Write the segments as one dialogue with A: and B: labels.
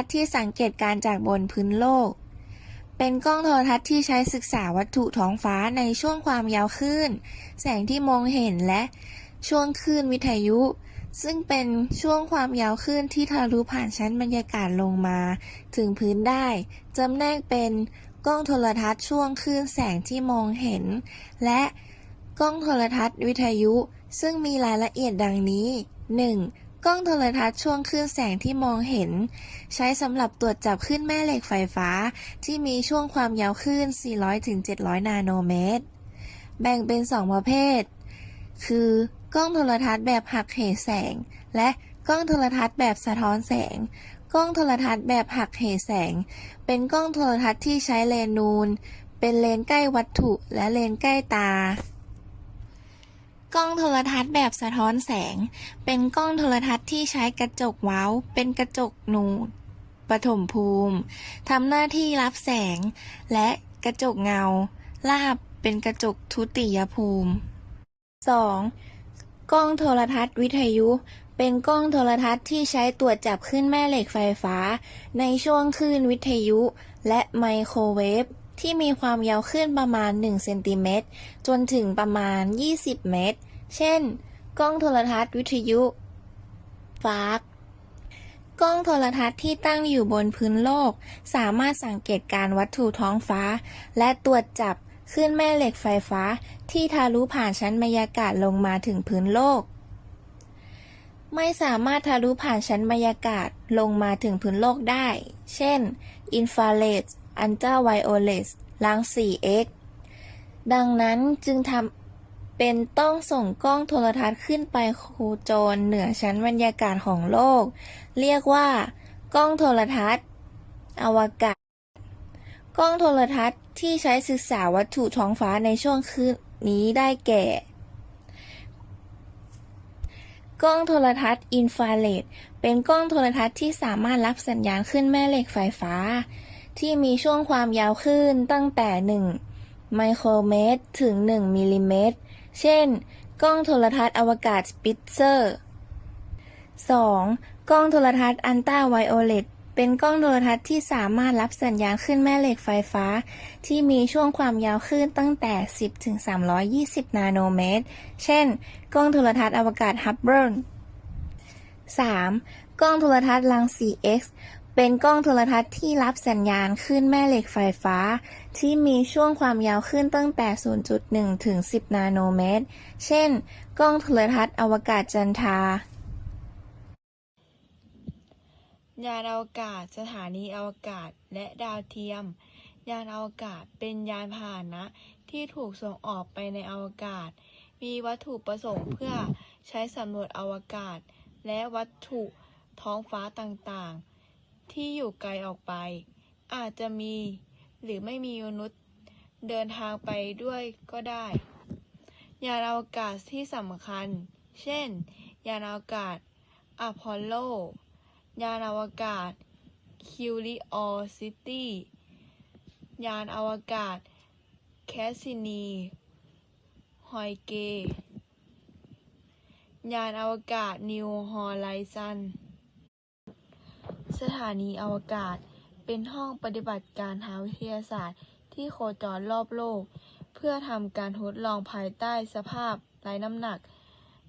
A: ทัศน์ที่สังเกตการจากบนพื้นโลก เป็นกล้องโทรทัศน์ที่ใช้ศึกษาวัตถุท้องฟ้าในช่วงความยาวคลื่น แสงที่มองเห็นและช่วงคลื่นวิทยุ ซึ่งเป็นช่วงความยาวคลื่นที่ทะลุผ่านชั้นบรรยากาศลงมา ถึงพื้นได้จำแนกเป็นกล้องโทรทัศน์ช่วงคลื่นแสงที่มองเห็น และกล้องโทรทัศน์วิทยุ ซึ่งมีรายละเอียดดังนี้ 1. กล้องโทรทัศน์ช่วงคลื่นแสงที่มองเห็น ใช้สำหรับตรวจจับคลื่นแม่เหล็กไฟฟ้า ที่มีช่วงความยาวคลื่น 400-700 นาโนเมตร แบ่งเป็น 2 ประเภท คือกล้องโทรทัศน์แบบหักเหแสง และกล้องโทรทัศน์แบบสะท้อนแสง กล้องโทรทัศน์แบบหักเหแสง เป็นกล้องโทรทัศน์ที่ใช้เลนนูน เป็นเลนใกล้วัตถุและเลนใกล้ตา กล้องโทรทัศน์แบบสะท้อนแสง เป็นกล้องโทรทัศน์ที่ใช้กระจกว้าเป็นกระจกนูนปฐมภูมิทำหน้าที่รับแสง และกระจกเงา ลาบเป็นกระจกทุติยภูมิ 2. กล้องโทรทัศน์วิทยุ เป็นกล้องโทรทัศน์ที่ใช้ตรวจจับคลื่นแม่เหล็กไฟฟ้า ในช่วงคลื่นวิทยุ และไมโครเวฟ ที่มีความยาวคลื่นประมาณ1เซนติเมตรจนถึงประมาณ 20 เมตร เช่น กล้องโทรทัศน์วิทยุฟาร์กกล้องโทรทัศน์ที่ตั้งอยู่บนพื้นโลก สามารถสังเกตการวัตถุท้องฟ้า และตรวจจับคลื่นแม่เหล็กไฟฟ้า ที่ทะลุผ่านชั้นบรรยากาศลงมาถึงพื้นโลก ไม่สามารถทะลุผ่านชั้นบรรยากาศลงมาถึงพื้นโลกได้ เช่น อินฟราเรด อันตราไวโอเลตรังสี X ดังนั้นจึงทำเป็นต้องส่งกล้องโทรทัศน์ขึ้นไปโคจรเหนือชั้นบรรยากาศของโลก เรียกว่า กล้องโทรทัศน์ อวกาศ กล้องโทรทัศน์ที่ใช้ศึกษาวัตถุท้องฟ้าในช่วงคืนนี้ได้แก่ กล้องโทรทัศน์อินฟราเรดเป็นกล้องโทรทัศน์ที่สามารถรับสัญญาณขึ้นแม่เหล็กไฟฟ้า ที่มีช่วงความยาวคลื่นตั้งแต่ 1 ไมโครเมตร ถึง 1 มิลลิเมตร เช่น กล้องโทรทัศน์อวกาศสปิตเซอร์ 2. กล้องโทรทัศน์อันตราไวโอเลตเป็นกล้องโทรทัศน์ที่สามารถรับสัญญาณขึ้นแม่เหล็กไฟฟ้า ที่มีช่วงความยาวคลื่นตั้งแต่ 10 ถึง 320 นาโนเมตร เช่น กล้องโทรทัศน์อวกาศฮับเบิล 3. กล้องโทรทัศน์รังสี X เป็นกล้องโทรทัศน์ที่รับสัญญาณขึ้นแม่เหล็กไฟฟ้า ที่มีช่วงความยาวขึ้นตั้งแต่ 0.1 ถึง 10 นาโนเมตร เช่น กล้องโทรทัศน์อวกาศจันทรา
B: ยานอวกาศ สถานีอวกาศ และดาวเทียม ยานอวกาศเป็นยานพาหนะที่ถูกส่งออกไปในอวกาศ มีวัตถุประสงค์เพื่อใช้สำรวจอวกาศ และวัตถุท้องฟ้าต่างๆ ที่อยู่ไกลออกไป อาจจะมีหรือไม่มีมนุษย์เดินทางไปด้วยก็ได้ ยานอวกาศที่สำคัญ เช่น ยานอวกาศอพอลโล ยานอวกาศ Curiosity ยานอวกาศ Cassini ฮอยเก ยานอวกาศ New Horizon สถานีอวกาศ เป็นห้องปฏิบัติการทางวิทยาศาสตร์ที่โคจรรอบโลก เพื่อทำการทดลองภายใต้สภาพไร้น้ำหนัก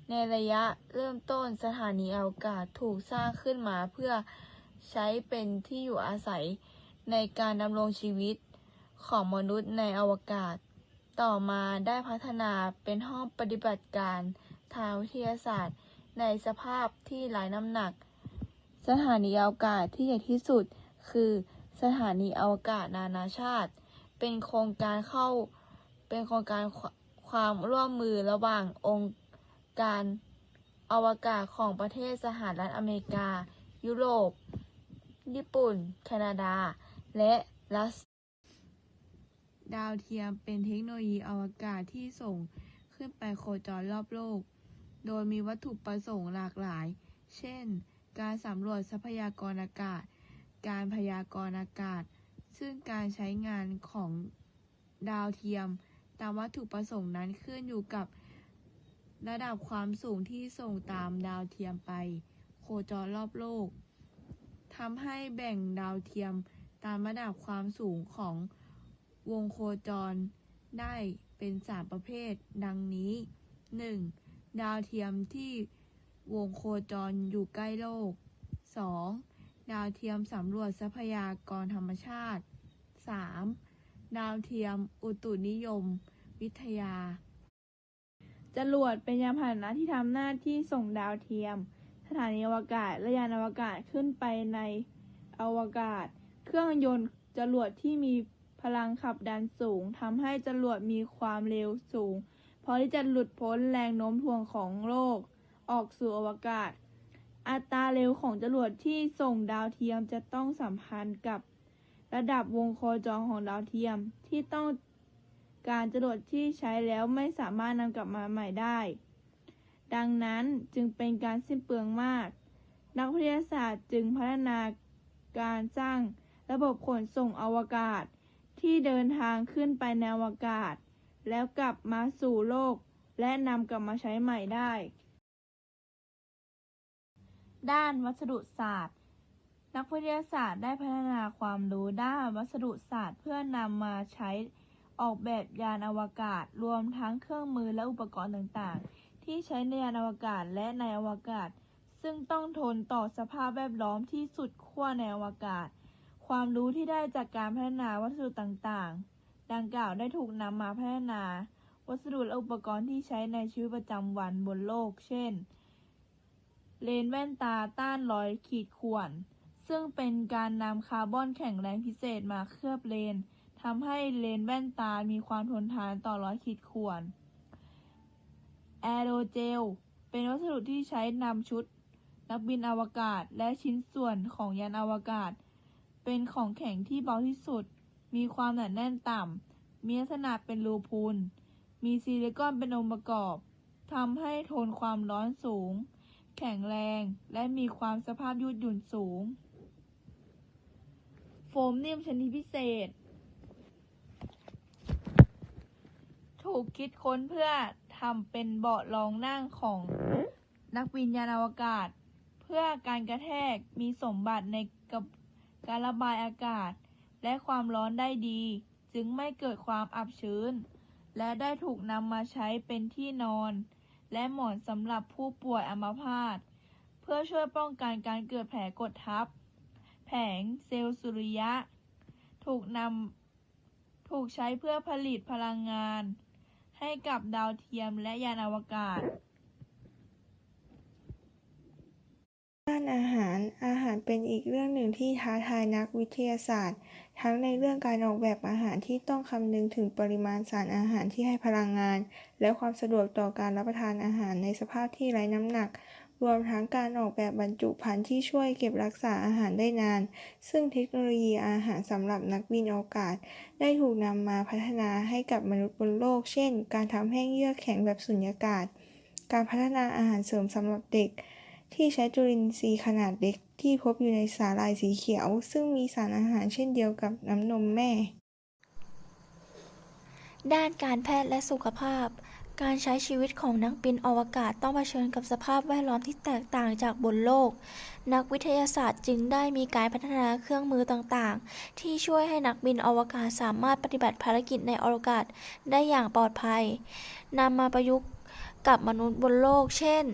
B: ในระยะเริ่มต้นสถานีอวกาศถูกสร้างขึ้นมาเพื่อใช้เป็นที่อยู่อาศัยในการดำรงชีวิตของมนุษย์ในอวกาศ ต่อมาได้พัฒนาเป็นห้องปฏิบัติการทางวิทยาศาสตร์ ในสภาพที่ไร้น้ำหนัก สถานีอวกาศที่ใหญ่ที่สุด คือสถานีอวกาศนานาชาติ เป็นโครงการเข้าเป็นโครงการความร่วมมือระหว่างองค์การอวกาศของประเทศสหรัฐอเมริกา ยุโรป ญี่ปุ่น แคนาดา และรัสดาวเทียมเป็นเทคโนโลยีอวกาศที่ส่งขึ้นไปโคจรรอบโลก โดยมีวัตถุประสงค์หลากหลาย เช่น การสำรวจทรัพยากรอากาศ การพยากรณ์อากาศ ซึ่งการใช้งานของดาวเทียม ตามวัตถุประสงค์นั้นขึ้นอยู่กับ ระดับความสูงที่ส่งตามดาวเทียมไป โคจรรอบโลกทำให้แบ่งดาวเทียมตามระดับความสูงของวงโคจรได้เป็นสามประเภท ดังนี้ 1. ดาวเทียมที่ วงโคจรอยู่ใกล้โลก 2. ดาวเทียมสำรวจทรัพยากรธรรมชาติ 3. ดาวเทียมอุตุนิยม วิทยา
C: จรวดเป็นยานพาหนะที่ทำหน้าที่ส่งดาวเทียม สถานีอวกาศและยานอวกาศขึ้นไปในอวกาศ เครื่องยนต์จรวดที่มีพลังขับดันสูงทำให้จรวดมีความเร็วสูงพอที่จะหลุดพ้นแรงโน้มถ่วงของโลก ออกสู่อวกาศ อัตราเร็วของจรวดที่ส่งดาวเทียมจะต้องสัมพันธ์กับระดับวงโคจรของดาวเทียมที่ต้องการจรวดที่ใช้แล้วไม่สามารถนำกลับมาใหม่ได้ ดังนั้นจึงเป็นการสิ้นเปลืองมาก นักวิทยาศาสตร์จึงพัฒนาการสร้างระบบขนส่งอวกาศ ที่เดินทางขึ้นไปในอวกาศ แล้วกลับมาสู่โลก และนำกลับมาใช้ใหม่ได้ ด้านวัสดุศาสตร์ นักวิทยาศาสตร์ได้พัฒนาความรู้ด้านวัสดุศาสตร์ เพื่อนำมาใช้ออกแบบยานอวกาศ รวมทั้งเครื่องมือและอุปกรณ์ต่างๆ ที่ใช้ในยานอวกาศและในอวกาศ ซึ่งต้องทนต่อสภาพแวดล้อมที่สุดขั้วในอวกาศ ความรู้ที่ได้จากการพัฒนาวัสดุต่างๆ ดังกล่าวได้ถูกนำมาพัฒนา วัสดุและอุปกรณ์ที่ใช้ในชีวิตประจำวันบนโลก เช่น เลนส์แว่นตาต้านรอยขีดข่วน ซึ่งเป็นการนำคาร์บอนแข็งแรงพิเศษมาเคลือบเลนทำให้เลนส์แว่นตามีความทนทานต่อรอยขีดข่วนแอโรเจล เป็นวัสดุที่ใช้นำชุด นักบินอวกาศและชิ้นส่วนของยานอวกาศ เป็นของแข็งที่เบาที่สุด มีความหนาแน่นต่ำ มีลักษณะเป็นรูพูน มีซิลิคอนเป็นองค์ประกอบ ทำให้ทนความร้อนสูง แข็งแรงและมีความสภาพยืดหยุ่นสูง โฟมนิ่มชนิดพิเศษ ถูกคิดค้นเพื่อทำเป็นเบาะรองนั่งของนักบินยานอวกาศ เพื่อการกระแทกมีสมบัติในกับการระบายอากาศ และความร้อนได้ดี จึงไม่เกิดความอับชื้น และได้ถูกนำมาใช้เป็นที่นอน และหมอนสำหรับผู้ป่วยอัมพาต เพื่อช่วยป้องกันการเกิดแผลกดทับ แผงเซลล์สุริยะ ถูกนำถูกใช้เพื่อผลิตพลังงาน ให้กับดาวเทียมและยานอวกาศ
D: ด้านอาหาร อาหารเป็นอีกเรื่องหนึ่งที่ท้าทายนักวิทยาศาสตร์ ทั้งในเรื่องการออกแบบอาหารที่ต้องคำนึงถึงปริมาณสารอาหารที่ให้พลังงาน และความสะดวกต่อการรับประทานอาหารในสภาพที่ไร้น้ำหนัก รวมทั้งการออกแบบบรรจุภัณฑ์ที่ช่วยเก็บรักษาอาหารได้นาน ซึ่งเทคโนโลยีอาหารสำหรับนักบินอวกาศ ได้ถูกนำมาพัฒนาให้กับมนุษย์บนโลก เช่น การทำแห้งเยือกแข็งแบบสุญญากาศ การพัฒนาอาหารเสริมสำหรับเด็ก ที่ใช้จุลินทรีย์ขนาดเล็กที่พบอยู่ในสาหร่ายสีเขียว ซึ่งมีสารอาหารเช่นเดียวกับน้ำนมแม่ ด้านการแพทย์และสุขภาพ การใช้ชีวิตของนักบินอวกาศต้องเผชิญกับสภาพแวดล้อมที่แตกต่างจากบนโลก นักวิทยาศาสตร์จึงได้มีการพัฒนาเครื่องมือต่างๆ ที่ช่วยให้นักบินอวกาศสามารถปฏิบัติภารกิจในอวกาศได้อย่างปลอดภัยนำมาประยุกต์กับมนุษย์บนโลก เช่น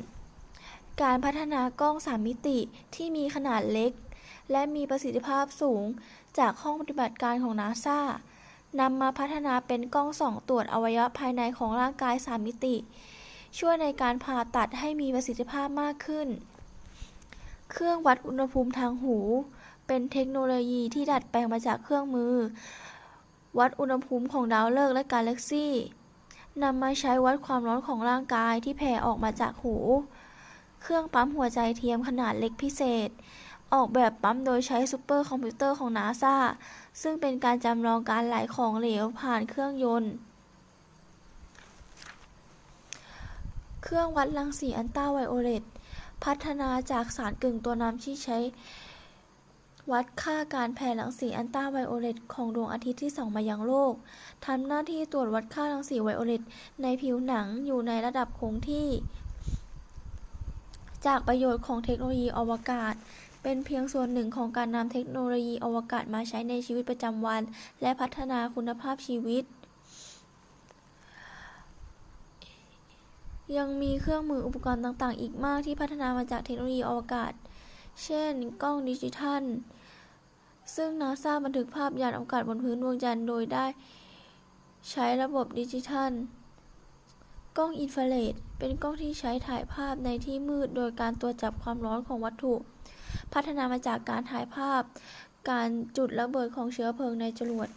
D: การพัฒนากล้อง3มิติที่มีขนาดเล็ก และมีประสิทธิภาพสูงจากห้องปฏิบัติการของนาซานำมาพัฒนาเป็นกล้องส่องตรวจอวัยวะภายในของร่างกาย3มิติ ช่วยในการผ่าตัดให้มีประสิทธิภาพมากขึ้น เครื่องวัดอุณหภูมิทางหู เป็นเทคโนโลยีที่ดัดแปลงมาจากเครื่องมือ วัดอุณหภูมิของดาวฤกษ์และกาแล็กซี่นำมาใช้วัดความร้อนของร่างกายที่แผ่ออกมาจากหู เครื่องปั๊มหัวใจเทียมขนาดเล็กพิเศษ ออกแบบปั๊มโดยใช้ซูเปอร์คอมพิวเตอร์ของนาซาซึ่งเป็นการจำลองการไหลของเหลวผ่านเครื่องยนต์ เครื่องวัดรังสีอันต้าไวโอเลตพัฒนาจากสารกึ่งตัวนำที่ใช้ วัดค่าการแผ่รังสีอันต้าไวโอเลตของดวงอาทิตย์ที่ส่องมายังโลกทำหน้าที่ตรวจวัดค่ารังสีไวโอเลตในผิวหนังอยู่ในระดับคงที่ จากประโยชน์ของเทคโนโลยีอวกาศ เป็นเพียงส่วนหนึ่งของการนำเทคโนโลยีอวกาศมาใช้ในชีวิตประจำวัน และพัฒนาคุณภาพชีวิต ยังมีเครื่องมืออุปกรณ์ต่างๆ อีกมากที่พัฒนามาจากเทคโนโลยีอวกาศ เช่น กล้องดิจิทัล ซึ่งนาซาบันทึกภาพยานอวกาศบนพื้นดวงจันทร์โดยได้ใช้ระบบดิจิทัล กล้องอินฟราเรด เป็นกล้องที่ใช้ถ่ายภาพในที่มืดโดยการตรวจจับความร้อนของวัตถุ พัฒนามาจากการถ่ายภาพ การจุดระเบิดของเชื้อเพลิงในจรวด